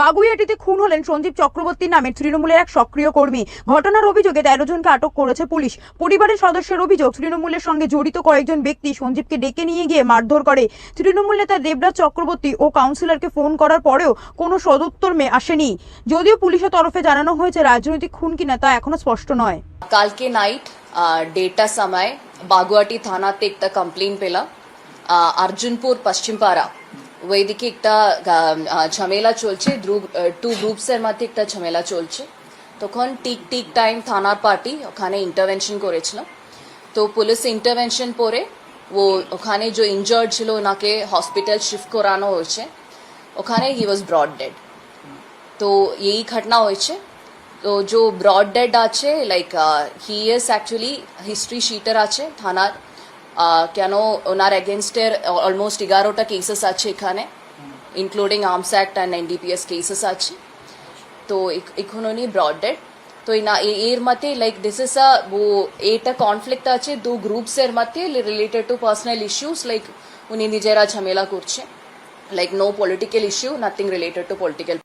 বাগুইয়াটিতে খুন হলেন সঞ্জীব চক্রবর্তী নামে তৃণমূলের এক সক্রিয় কর্মী। ঘটনার অভিযোগে তেরো জনকে আটক করেছে পুলিশ। পরিবারের সদস্যের অভিযোগ, তৃণমূলের সঙ্গে জড়িত কয়েকজন ব্যক্তি সঞ্জীবকে ডেকে নিয়ে গিয়ে মারধর করে। তৃণমূল নেতা দেবরাজ চক্রবর্তী ও কাউন্সিলরকে ফোন করার পরেও কোনো সদুত্তর মে আসেনি। যদিও পুলিশের তরফে জানানো হয়েছে রাজনৈতিক খুন কিনা তা এখনও স্পষ্ট নয়। কালকে নাইট ডেটা সময় বাগুয়াটি থানাতে একটা কমপ্লেন পেলাম। অর্জুনপুর পশ্চিমপাড়া। ওইদিকে একটা ঝামেলা চলছে টু গ্রুপসের মধ্যে একটা ঝামেলা চলছে তখন টিক টিক টাইম থানার পার্টি ওখানে ইন্টারভেনশন করেছিল তো পুলিশ ইন্টারভেনশন পরে ও ওখানে যে ইনজার্ড ছিল ওনাকে হসপিটাল শিফট করানো হয়েছে ওখানে হি ওয়াজ ব্রড ডেড তো এই ঘটনা হয়েছে তো যে ব্রড ডেড আছে like he is actually history sheeter আছে থানার কেন ওনার এগেনস্টের অলমোস্ট এগারোটা কেসেস আছে এখানে including arms act and NDPS cases আছে। তো এখন উনি ব্রড ডেড তো এর মতে লাইক দিস ইস আ ও, এটা কনফ্লিক্ট আছে, দু গ্রুপসের মধ্যে related to personal issues like উনি নিজেরা ঝামেলা করছে। Like no political issue nothing related to political